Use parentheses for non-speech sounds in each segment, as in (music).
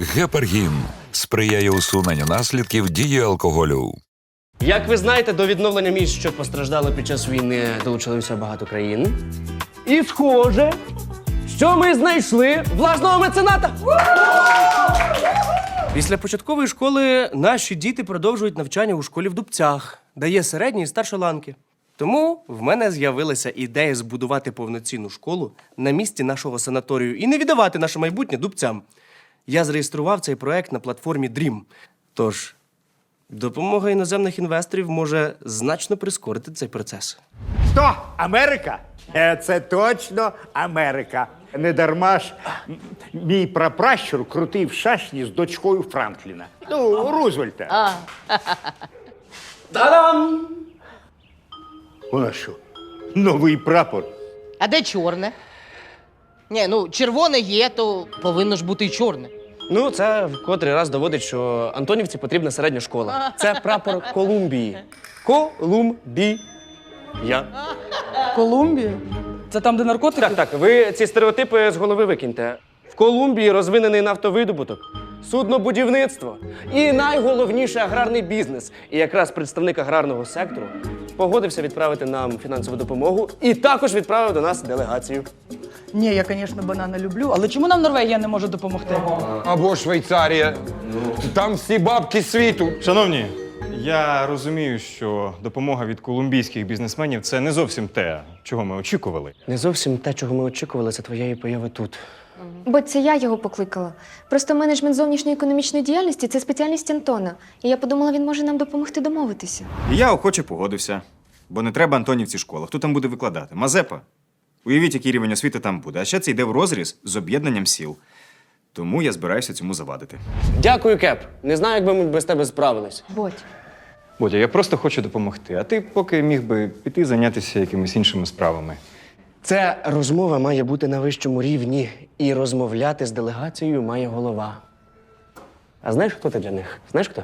Гепаргін сприяє усуненню наслідків дії алкоголю. Як ви знаєте, до відновлення місць, що постраждали під час війни, долучилося багато країн. І схоже, що ми знайшли власного мецената. Після початкової школи наші діти продовжують навчання у школі в Дубцях, де є середні і старші ланки. Тому в мене з'явилася ідея збудувати повноцінну школу на місці нашого санаторію і не віддавати наше майбутнє дубцям. Я зареєстрував цей проект на платформі Dream. Тож, допомога іноземних інвесторів може значно прискорити цей процес. Хто? Америка? Е, Це точно Америка. Не дарма ж мій прапращур крутив шашні з дочкою Франкліна. Ну, Рузвельта. Та-дам! Вона що? Новий прапор. А де чорне? Ні, ну червоне є, то повинно ж бути і чорне. Ну, це в котрий раз доводить, що Антонівці потрібна середня школа. Це прапор Колумбії. Колумбія. Колумбія? Це там, де наркотики? Так, так, ви ці стереотипи з голови викиньте. В Колумбії розвинений нафтовидобуток, суднобудівництво і найголовніше аграрний бізнес. І якраз представник аграрного сектору погодився відправити нам фінансову допомогу і також відправив до нас делегацію. Ні, я, звісно, банани люблю, але чому нам Норвегія не може допомогти? Або Швейцарія. Там всі бабки світу. Шановні, я розумію, що допомога від колумбійських бізнесменів це не зовсім те, чого ми очікували. Не зовсім те, чого ми очікували, це твоєї появи тут. Бо це я його покликала. Просто менеджмент зовнішньої економічної діяльності це спеціальність Антона. І я подумала, він може нам допомогти домовитися. І я охоче погодився, бо не треба Антонівці школа. Хто там буде викладати? Мазепа. Уявіть, який рівень освіти там буде. А ще це йде в розріз з об'єднанням сіл. Тому я збираюся цьому завадити. Дякую, Кеп. Не знаю, як би ми без тебе справились. Бодь. Бодя, я просто хочу допомогти, а ти поки міг би піти зайнятися якимись іншими справами. Ця розмова має бути на вищому рівні, і розмовляти з делегацією має голова. А знаєш, хто ти для них? Знаєш хто?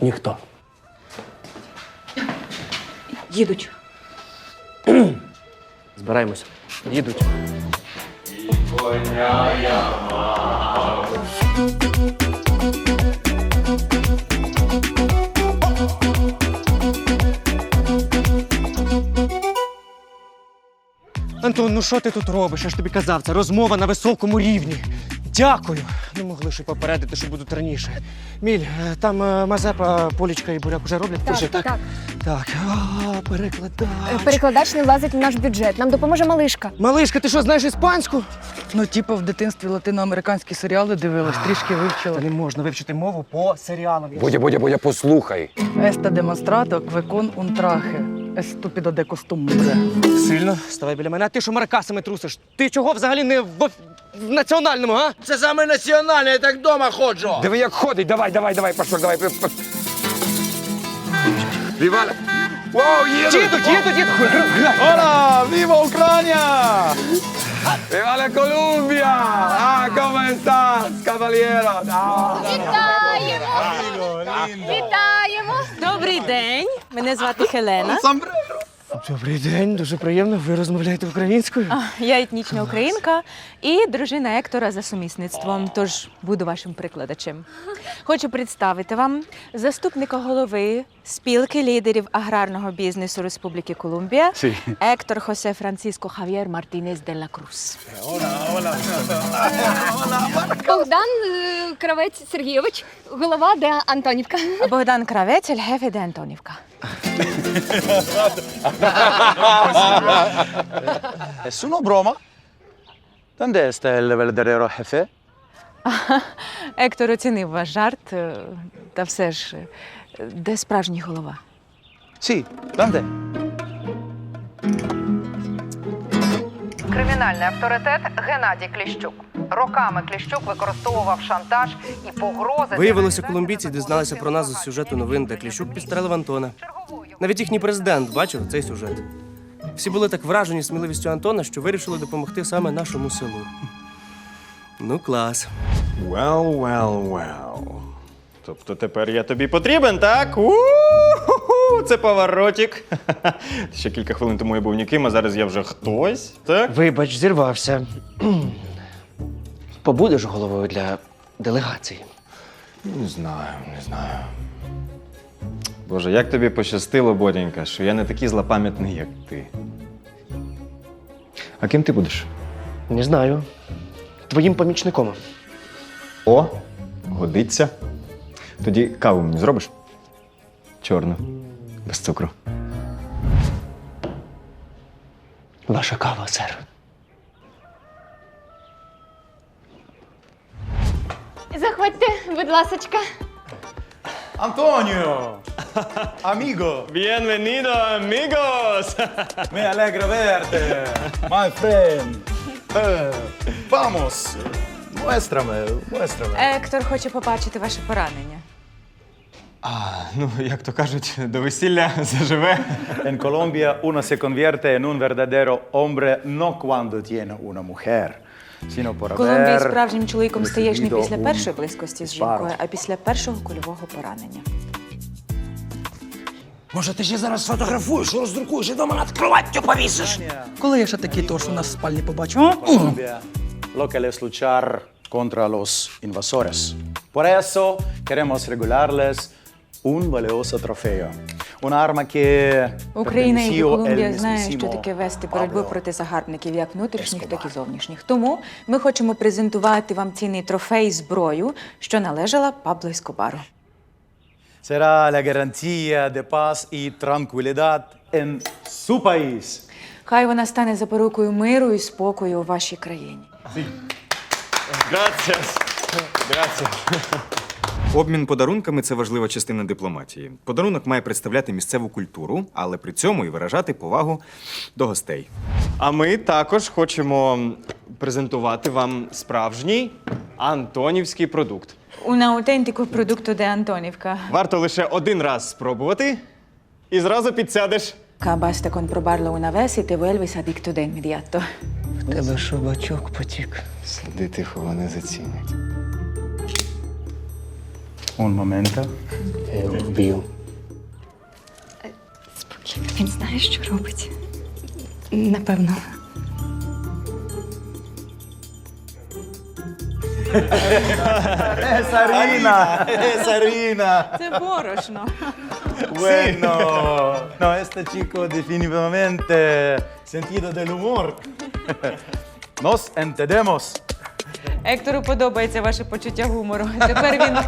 Ніхто. Їдуть. Збираємося. Їдуть. Антон, ну що ти тут робиш? Я ж тобі казав, це розмова на високому рівні. Дякую. Не могли ще попередити, що будуть раніше. Міль, е, там е, Мазепа, Полічка і Буряк уже роблять? Так, Уже, так, так. Так, а, перекладач. Перекладач не влазить в наш бюджет. Нам допоможе малишка. Малишка, ти що, знаєш іспанську? Ну, типу, в дитинстві латиноамериканські серіали дивилась, трішки Та вивчила. не можна вивчити мову по серіалам. Бодя, Бодя, Бодя, послухай. Еста демонстрато квекон унтрахе. Еступідо де костумбре. Сильно ставай біля мене. А ти що маракасами трусиш? Ти чого взагалі не в, в національному, а? Це саме національне, я так вдома ходжу. Диви, як ходить, давай, давай, давай, пошок, давай. Віваля. Воу, їдуть! Їдуть, їдуть, їдуть. Ола! Віва Україна! Віваля Колумбія! А, estás, caballero? А. Вітаємо! Добрий день. Мене звати Хелена. Добрий день, дуже приємно. Ви розмовляєте українською? Я етнічна українка і дружина Ектора за сумісництвом. Тож буду вашим прикладачем. Хочу представити вам заступника голови спілки лідерів аграрного бізнесу Республіки Колумбія Ектор Хосе Франциско Хав'єр Мартінес де ла Круз. Богдан е, Кравець Сергійович, голова де Антонівка. Богдан Кравець, Ельгефе де Антонівка. Broma? Dove sta il verdadero jefe? Ектор оцінив ваш жарт, е, та все ж, е, де справжній голова? Sì, dove? Кримінальний авторитет Геннадій Кліщук. Роками Кліщук використовував шантаж і погрози. Виявилося, колумбійці дізналися про нас з сюжету новин, де Кліщук підстрелив Антона. Навіть їхній президент бачив цей сюжет. Всі були так вражені сміливістю Антона, що вирішили допомогти саме нашому селу. Ну, клас. Well, well, well. Тобто тепер я тобі потрібен, так? У-ху-ху, Це поворотик. (laughs) Ще кілька хвилин тому я був ніким, а зараз я вже хтось, так? Вибач, зірвався. (clears throat) побудеш головою для делегації. Не знаю, не знаю. Боже, як тобі пощастило, Бодінька, що я не такий злопам'ятний, як ти. А ким ти будеш? Не знаю. Твоїм помічником. О, годиться. Тоді каву мені зробиш? Чорну, без цукру. Ваша кава, сер. Заходьте, будь ласочка. Antonio! Amigo! Bienvenido, amigos! Me alegra verte! My friend! Eh, (laughs) vamos! Muéstrame, muéstrame. Ектор хоче побачити ваше поранення. А, ну, як то кажуть, до весілля (laughs) заживе. En Colombia uno se convierte en un verdadero hombre no cuando tiene una mujer, sino por Колумбії haber справжнім чоловіком стаєш не recibido після un першої близькості з disparo. жінкою, а після першого кульового поранення. Може, ти ще зараз сфотографуєш, роздрукуєш і дома над кроваттю повісиш? Коли я ще такий торс у нас в спальні побачу? Colombia lo que es luchar contra los invasores. Por eso queremos regalarles un valioso trofeo. Un arma que Україна і Колумбія знає, що таке вести боротьбу проти загарбників, як внутрішніх, так і зовнішніх. Тому ми хочемо презентувати вам цінний трофей зброю, що належала Пабло Ескобару. Será la garantía de paz y tranquilidad en su país. Хай вона стане запорукою миру і спокою у вашій країні. Gracias. Gracias. Обмін подарунками це важлива частина дипломатії. Подарунок має представляти місцеву культуру, але при цьому і виражати повагу до гостей. А ми також хочемо презентувати вам справжній антонівський продукт. Un autentico продукту де Антонівка. Варто лише один раз спробувати і зразу підсядеш. Basta con probarlo una vez y te vuelves adicto de inmediato. В тебе що бачок потік. Сиди тихо, вони зацінять. Un momento. Я його вб'ю. Спокійно, він знає, що робить. Напевно. ¡Esa harina! ¡Esa harina! Це борошно. Bueno, no, este chico definitivamente sentido del humor. (laughs) Nos entendemos. Ектору подобається ваше почуття гумору. Тепер він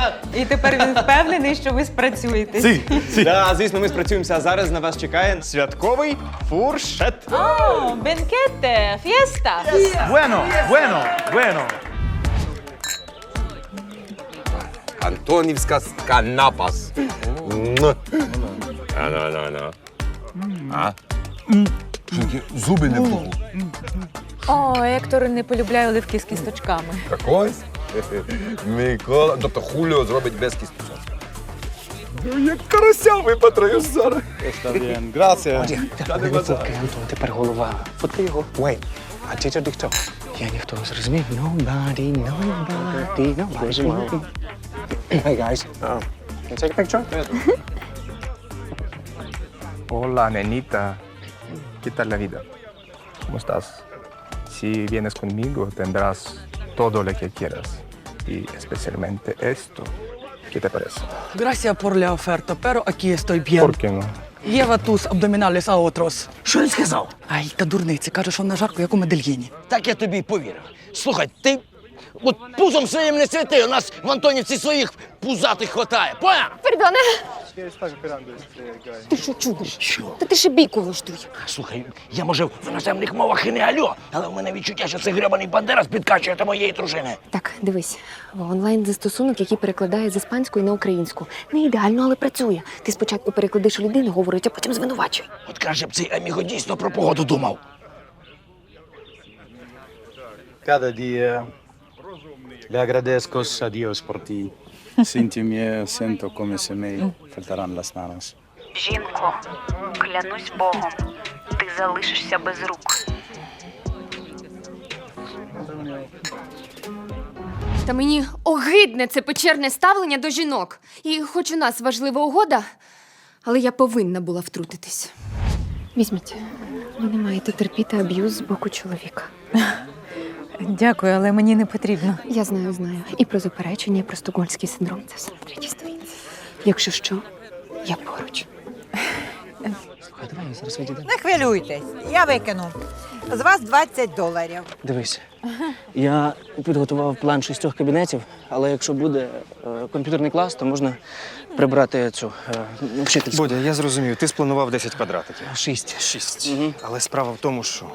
і тепер він впевнений, що ви спрацюєтесь. Sí, sí. Да, звісно, ми спрацюємося. А зараз на вас чекає святковий фуршет. О, бенкете, фієста. Bueno, bueno, bueno. Антонівська канапас. А-на-на-на. А? Тільки Зуби не було. О, Ектор не полюбляє оливки з кісточками. Какой? Микола, тобто Хуліо зробить без кісточок. Ну, як карася випатраю зараз. Está bien. Не фоткай, Антон, тепер голова. Фоткай його. Wait, а ти тоді хто? Я ніхто, зрозумів? Nobody, nobody, nobody. Hey, guys. Can you take a picture? Hola, nenita. ¿Qué tal la vida? ¿Cómo estás? Si vienes conmigo, tendrás todo lo que quieras. Y especialmente esto. ¿Qué te parece? Gracias por la oferta, pero aquí estoy bien. ¿Por qué no? Lleva tus abdominales a otros. Що він сказав? Ай, та дурниці, каже, що на жарко, як у Медельїні. Так я тобі й повірив. Слухай, ти от пузом своїм не святи, у нас в Антонівці своїх пузатих хватає. Поняв? Пердоне. Ти що чудиш? Що? Та ти ще бійку влаштуй. Слухай, я може в іноземних мовах і не альо, але в мене відчуття, що цей гребаний бандера підкачує до моєї дружини. Так, дивись, онлайн застосунок, який перекладає з іспанської на українську. Не ідеально, але працює. Ти спочатку перекладеш у людини, говорить, а потім звинувачує. От краще б цей аміго дійсно про погоду думав. Cada día le agradezco a Dios por ti. Sin ti me siento como se me faltarán. Жінко, клянусь Богом, ти залишишся без рук. Та мені огидне це печерне ставлення до жінок. І хоч у нас важлива угода, але я повинна була втрутитись. Візьміть, ви не маєте терпіти аб'юз з боку чоловіка. (laughs) Дякую, але мені не потрібно. Я знаю, знаю. І про заперечення, і про стокгольмський синдром. Це все на третій сторінці. Якщо що, я поруч. Не хвилюйтесь, я викину. З вас 20 доларів. Дивись, я підготував план шістьох кабінетів, але якщо буде е, комп'ютерний клас, то можна прибрати цю е, вчительську. Бодя, я зрозумів, ти спланував 10 квадратиків. Шість. Шість. Але справа в тому, що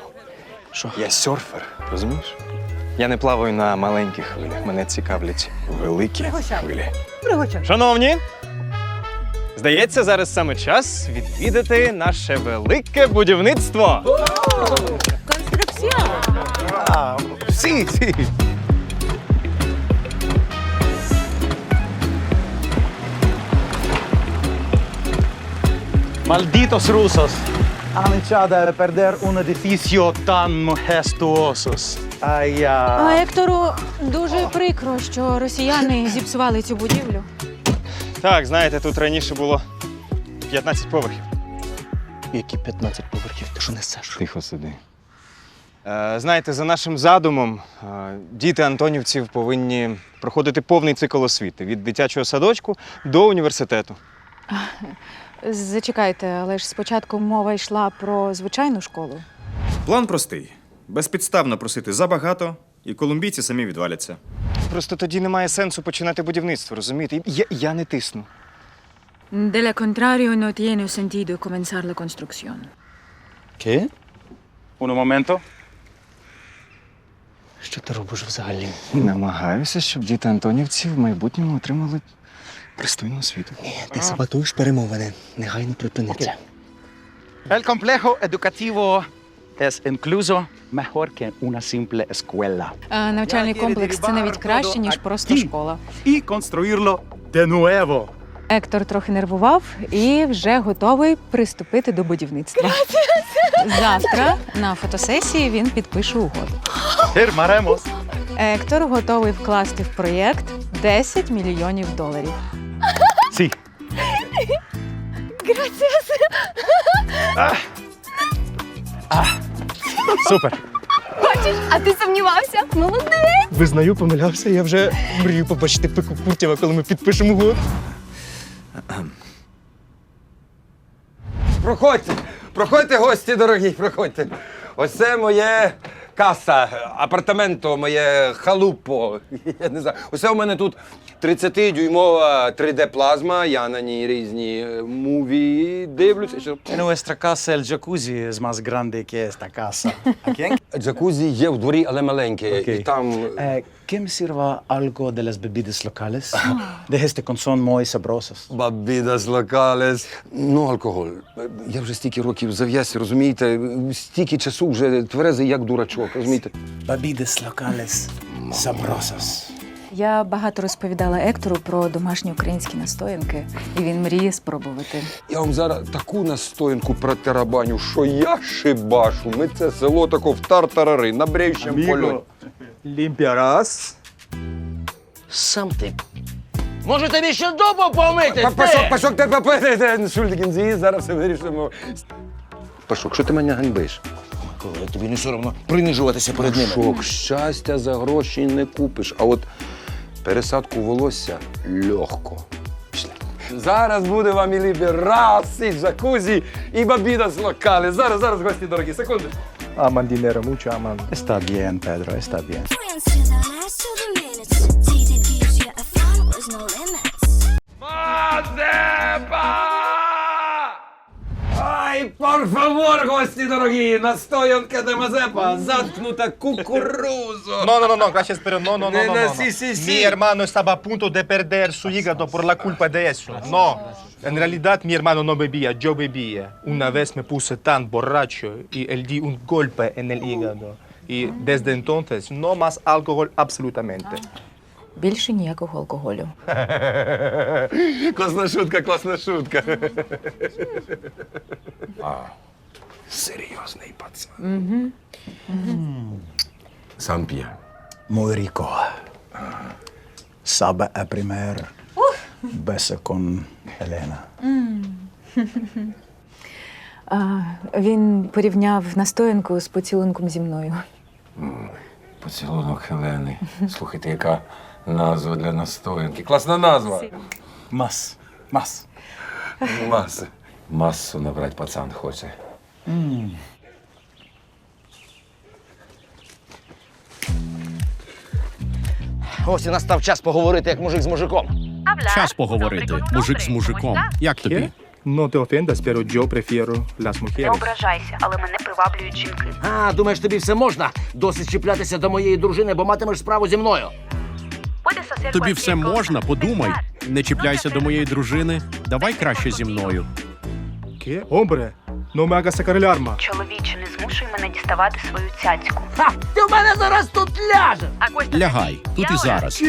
Що? я серфер, розумієш? Я не плаваю на маленьких хвилях. Мене цікавлять великі Пригощай. хвилі. Пригощай. Шановні, здається, зараз саме час відвідати наше велике будівництво. Конструкція. Всі, всі. Malditos rusos han echado a perder un edificio tan majestuoso. Ay, А ay. Ектору дуже прикро, що росіяни зіпсували цю будівлю. Так, знаєте, тут раніше було 15 поверхів. Які 15 поверхів? Ти що несеш? Тихо сиди. Е, знаєте, за нашим задумом, е, діти антонівців повинні проходити повний цикл освіти від дитячого садочку до університету. (laughs) Зачекайте, але ж спочатку мова йшла про звичайну школу. План простий: безпідставно просити забагато, і колумбійці самі відваляться. Просто тоді немає сенсу починати будівництво, розумієте? Я, я не тисну. Del contrario no tiene sentido comenzar la construcción. ¿Qué? Un momento. Що ти робиш взагалі? Намагаюся, щоб діти антонівців в майбутньому отримали пристойну освіту. Ти саботуєш перемовини. Негайно припини це. El complejo educativo es incluso mejor que una simple escuela. А, навчальний комплекс це навіть краще, ніж просто школа. Y construirlo de nuevo. Ектор трохи нервував і вже готовий приступити до будівництва. Завтра на фотосесії він підпише угоду. Ектор готовий вкласти в проєкт 10 мільйонів доларів. Sí. Супер. А ти сумнівався? Молодець! Визнаю, помилявся. Я вже мрію побачити пику Куртєва, коли ми підпишемо угоду. Проходьте, проходьте, гості дорогі, проходьте. Ось це моє каса, апартаменто, моє халупо. (laughs) Я не знаю. Усе у мене тут 30-дюймова 3D-плазма, я на ній різні е, муві дивлюся. Що... Nuestra casa el jacuzzi es más grande que esta casa. (laughs) ¿A Джакузі є в дворі, але маленьке. Окей. І там. Eh, ¿Qué me sirva algo de las bebidas locales? De este que son muy sabrosas. Бабідас локалес. Ну, алкоголь. Я вже стільки років зав'язь, розумієте? Стільки часу вже тверезий, як дурачок, розумієте? Bebidas locales sabrosas. Я багато розповідала Ектору про домашні українські настоянки, і він мріє спробувати. Я вам зараз таку настоянку протарабаню, що я шибашу. Ми це село тако в тартарари, на бреючому польоті. Limpiarás. Сам ти. Може тобі ще добу помити? Па- Пашок, пашок, ти попити, шульдикінзі, зараз все вирішимо. Пашок, що ти мене ганьбиш? Коли тобі не соромно принижуватися перед ними. Пашок, щастя за гроші не купиш, а от пересадку волосся легко. Пішли. Зараз буде вам і лібі раз, і джакузі, і бабіда з локали. Зараз, зараз, гості дорогі, секунду. Aman dinero, mucho aman. Está bien, Pedro, está bien. Friends por favor, гості дорогі, настоянка де Мазепа, заткнута кукурузу. No, no, no, no, gracias, pero no, no, no, Ne- no, ne- no, no. sí, sí, sí. Mi hermano estaba a punto de perder su hígado por la culpa de eso. No, en realidad mi hermano no bebía, yo bebía. Una vez me puse tan borracho y él di un golpe en el hígado. Y desde entonces no más alcohol absolutamente. Більше ніякого алкоголю. (laughs) Класна шутка, класна шутка. (laughs) А, серйозний пацан. Сам п'є. Muy rico. Sabe a primer beso con Elena. А, він порівняв настоянку з поцілунком зі мною. Поцілунок Хелени. Слухайте, яка назва для настоянки. Класна назва. Мас. Мас. Маса. Массу набрати пацан хоче. Ось і настав час поговорити як мужик з мужиком. Час поговорити. Мужик з мужиком. Як тобі? No te ofendas, pero yo prefiero las mujeres. ображайся, але мене приваблюють жінки. А, думаєш, тобі все можна? Досить чіплятися до моєї дружини, бо матимеш справу зі мною. Тобі все можна, подумай. Не чіпляйся до моєї дружини. Давай краще зі мною. Me hagas sacar el arma. Чоловіче, не змушуй мене діставати свою цяцьку. Ха! Ти в мене зараз тут ляже! Лягай, тут і зараз.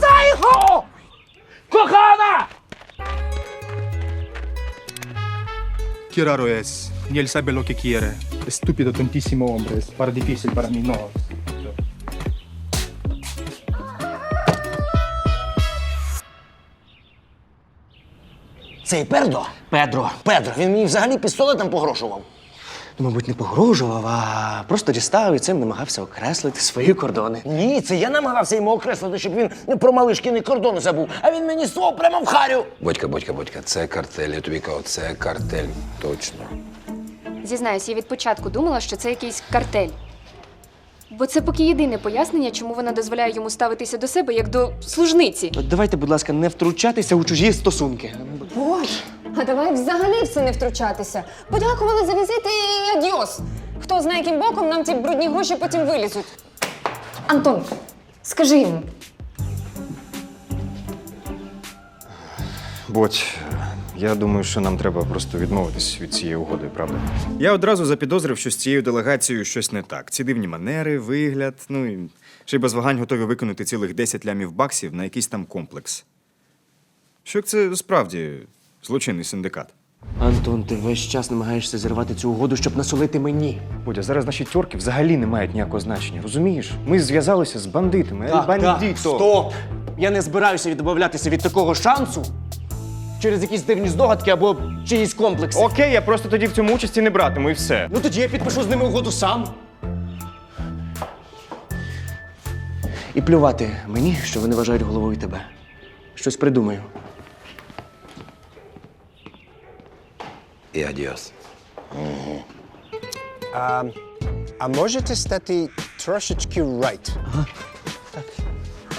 Зайго! Кохана! Qué raro es. Ni él sabe lo que quiere. Estúpido, tontísimo hombre. Es para difícil para mí, no. Цей Пердо? Педро, Педро, він мені взагалі пістолетом погрожував. Ну, мабуть, не погрожував, а просто дістав і цим намагався окреслити свої кордони. Ні, це я намагався йому окреслити, щоб він не про малишкіни кордони забув, а він мені свого прямо в харю. Бодька, бодька, бодька, це картель. Я тобі кажу, це картель. Точно. Зізнаюсь, я від початку думала, що це якийсь картель. Бо це поки єдине пояснення, чому вона дозволяє йому ставитися до себе як до служниці. Давайте, будь ласка, не втручатися у чужі стосунки. Боже, а давай взагалі все не втручатися. Подякували за візит і адіос. Хто знає, яким боком нам ці брудні гроші потім вилізуть. Антон, скажи йому. Бодь, я думаю, що нам треба просто відмовитись від цієї угоди, правда? Я одразу запідозрив, що з цією делегацією щось не так. Ці дивні манери, вигляд, ну і ще й без вагань готові викинути цілих 10 лямів баксів на якийсь там комплекс. Що як це справді злочинний синдикат? Антон, ти весь час намагаєшся зірвати цю угоду, щоб насолити мені. Бодя, зараз наші тьорки взагалі не мають ніякого значення. Розумієш? Ми зв'язалися з бандитами. Ель бандито. стоп! Я не збираюся відмовлятися від такого шансу через якісь дивні здогадки або чиїсь комплекси. Окей, я просто тоді в цьому участі не братиму і все. Ну тоді я підпишу з ними угоду сам. І плювати мені, що вони вважають головою тебе. Щось придумаю. І адіос. А, а можете стати трошечки right?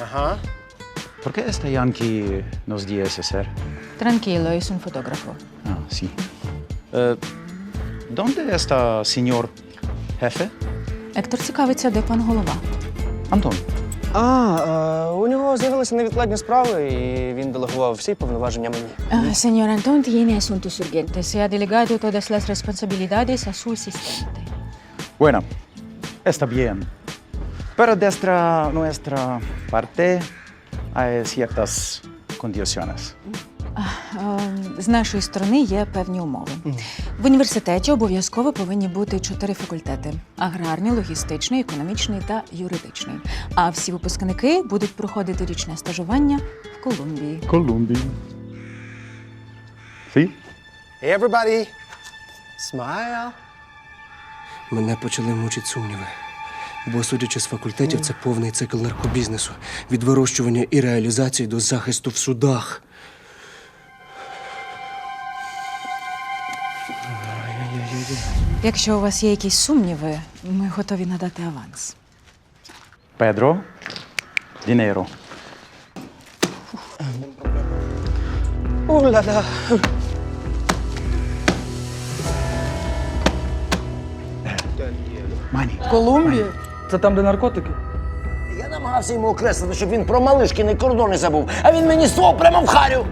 Ага. ¿Por qué está Yankee nos días hacer? Tranquilo, es un fotógrafo. Ah, sí. Eh, ¿Dónde está señor jefe? Ектор цікавиться, де пан голова. Антон. А, у нього з'явилися невідкладні справи, і він делегував всі повноваження мені. Ah, señor Antón tiene asuntos urgentes. Se ha delegado todas las responsabilidades a su asistente. Bueno, está bien. Pero desde nuestra parte hay ciertas condiciones. Е, З нашої сторони є певні умови. В університеті обов'язково повинні бути чотири факультети: аграрний, логістичний, економічний та юридичний. А всі випускники будуть проходити річне стажування в Колумбії. ¿Sí? Hey, everybody. Smile. Мене почали мучити сумніви. Бо, судячи з факультетів, це повний цикл наркобізнесу. Від вирощування і реалізації до захисту в судах. Якщо у вас є якісь сумніви, ми готові надати аванс. Pedro, dinero. Уля-ля. Money. Колумбія? Це там, де наркотики? Я намагався йому окреслити, щоб він про малишкіни кордони забув, а він мені свого прямо в харю.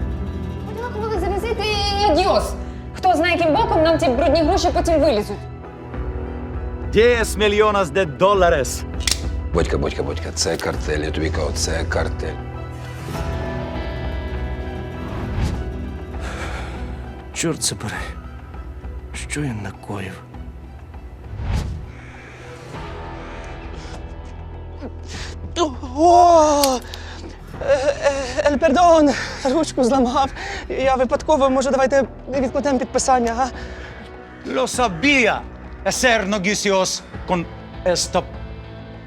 Подякували за візит і адіос. Знає, яким боком нам ці брудні гроші потім вилізуть. 10 millones de dólares. Бодька, бодька, бодька, це картель. Я тобі кажу, це картель. Чорт забери. Що я накоїв? О! Ель пердон! Ручку зламав. Я випадково, може, давайте відкладемо підписання, а? Lo sabía. Hacer negocios con esta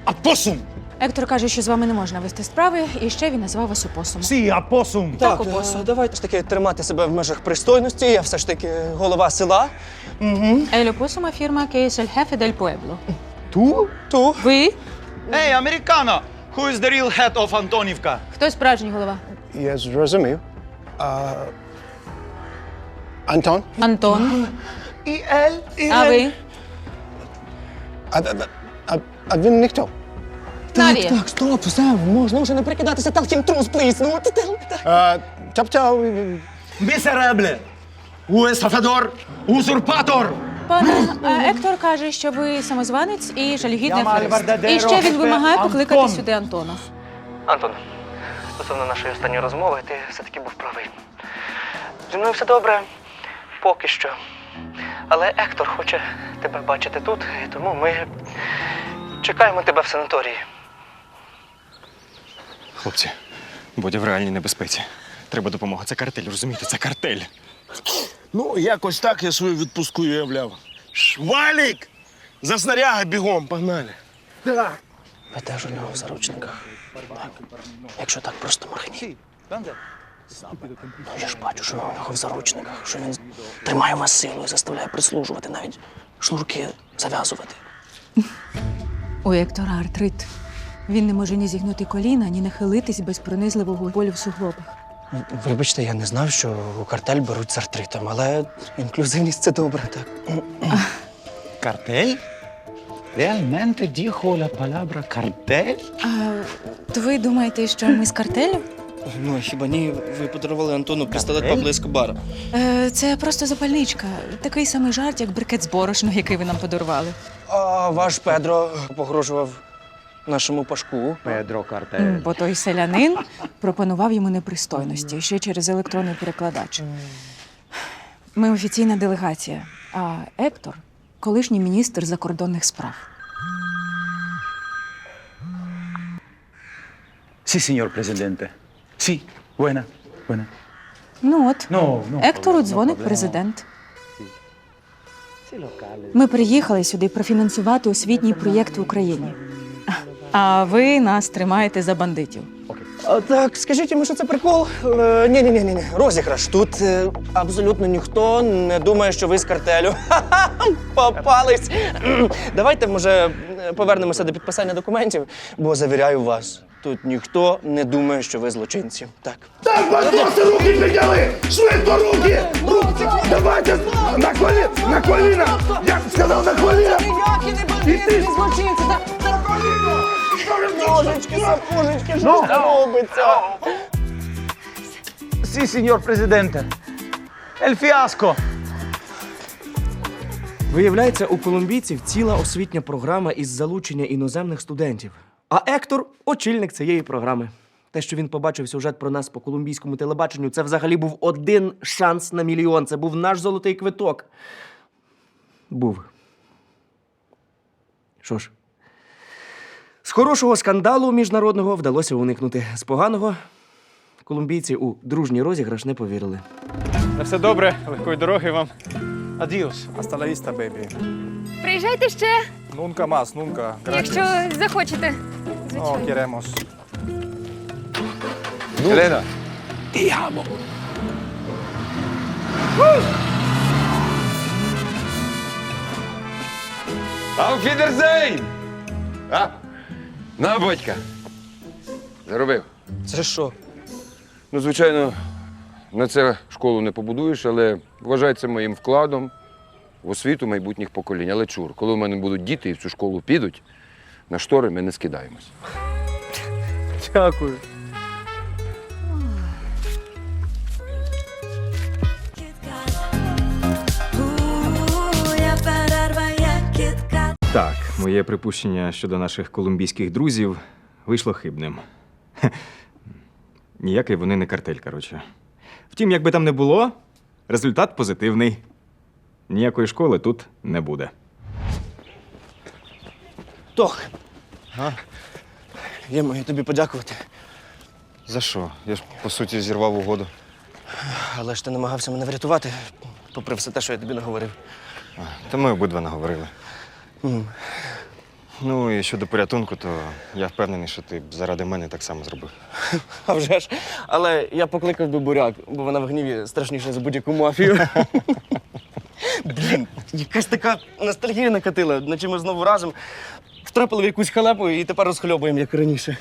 Апосум! Ектор каже, що з вами не можна вести справи, і ще він назвав вас опосом. Сі, апосум! Так, опосум. давайте ж таки тримати себе в межах пристойності. Я все ж таки голова села. Угу. El опосум afirma que es el jefe. Ту? Ту? Ви? Ей, американо! Who is the real head of Антонівка? Хто справжній голова? Я зрозумів. А... Антон? Антон. І Ель, і А ви? А, а, а, а він ніхто. Наві. стоп, все, можна вже не прикидатися талкім трус, плиз. Ну, ти А, тобто... Місеребле! Уесафадор! Узурпатор! Пане, Ектор каже, що ви самозванець і жалюгідний аферист. І ще він вимагає покликати сюди Антона. Антон, стосовно нашої останньої розмови, ти все-таки був правий. Зі мною все добре, поки що. Але Ектор хоче тебе бачити тут, і тому ми чекаємо тебе в санаторії. Хлопці, Бодя в реальній небезпеці. Треба допомога. Це картель, розумієте? Це картель. Ну, якось так я свою відпустку уявляв. Швалік! За снаряга бігом, погнали. Так. Ви теж у нього в заручниках. Так. Якщо так просто моргніть. Ну, я ж бачу, що ви у нього в заручниках, що він тримає вас силою, заставляє прислужувати, навіть шнурки зав'язувати. (laughs) У Ектора артрит. Він не може ні зігнути коліна, ні нахилитись без пронизливого болю в суглобах. Вибачте, я не знав, що у картель беруть з артритом, але інклюзивність це добре, так. Cartel? Realmente dijo la palabra cartel? А, то ви думаєте, що ми з картелю? Ну, хіба ні, ви подарували Антону пістолет Пабло Ескобара. Е, це просто запальничка. Такий самий жарт, як брикет з борошна, який ви нам подарували. А ваш Педро погрожував нашому пашку. Pedro Cartel. М, Бо той селянин пропонував йому непристойності ще через електронний перекладач. Ми офіційна делегація, а Ектор колишній міністр закордонних справ. Sí, señor presidente. Sí, buena, buena. Ну от, No, no. Ектору дзвонить президент. Ми приїхали сюди профінансувати освітній проєкт в Україні. А ви нас тримаєте за бандитів. А, так, скажіть йому, що це прикол. Ні, ні, ні, ні, розіграш. Тут е, абсолютно ніхто не думає, що ви з картелю. Ха-ха, (laughs) Попались. Давайте, може, повернемося до підписання документів, бо завіряю вас, тут ніхто не думає, що ви злочинці. Так. Так, бандоси, руки підняли! Швидко руки! Руки! Давайте на коліна! На коліна! Я сказав на коліна! Іди! Ножички, сапожечки, що ж робиться? Сі, сеньор президенте. Ель фіаско. Виявляється, у колумбійців ціла освітня програма із залучення іноземних студентів. А Ектор очільник цієї програми. Те, що він побачив сюжет про нас по колумбійському телебаченню, це взагалі був один шанс на мільйон. Це був наш золотий квиток. Був. Що ж, з хорошого скандалу міжнародного вдалося уникнути. З поганого колумбійці у дружній розіграш не повірили. На все добре, легкої дороги вам. Адіос. Vista, baby. Приїжджайте ще, Nunca más, nunca. якщо захочете. No, queremos. Елена, Ауфідерзейн! А? На, батька. Заробив. Це що? Ну, звичайно, на це школу не побудуєш, але вважай це моїм вкладом в освіту майбутніх поколінь. Але чур, коли в мене будуть діти і в цю школу підуть, на штори ми не скидаємось. Дякую. Так, моє припущення щодо наших колумбійських друзів вийшло хибним. Хе. (laughs) Ніякий вони не картель, коротше. Втім, як би там не було, результат позитивний. Ніякої школи тут не буде. Тох. Я маю тобі подякувати. За що? Я ж по суті зірвав угоду. Але ж ти намагався мене врятувати, попри все те, що я тобі наговорив. Та ми обидва наговорили. Ну і щодо порятунку, то я впевнений, що ти б заради мене так само зробив. А вже ж. Але я покликав би буряк, бо вона в гніві страшніша за будь-яку мафію. Блін, якась така ностальгія накатила, наче ми знову разом втрапили в якусь халепу і тепер розхльобуємо, як раніше.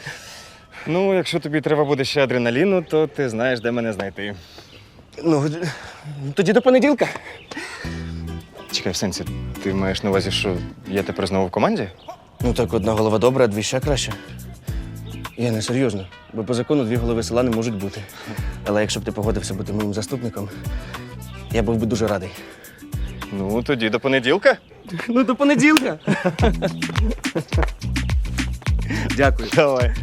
Ну, якщо тобі треба буде ще адреналіну, то ти знаєш, де мене знайти. Ну, тоді до понеділка. Чекай, в сенсі, ти маєш на увазі, що я тепер знову в команді? Ну так одна голова добра, а дві ще краще. Я не серйозно, бо по закону дві голови села не можуть бути. Але якщо б ти погодився бути моїм заступником, я був би дуже радий. Ну, тоді до понеділка. Ну, до понеділка. (laughs) Дякую. Давай.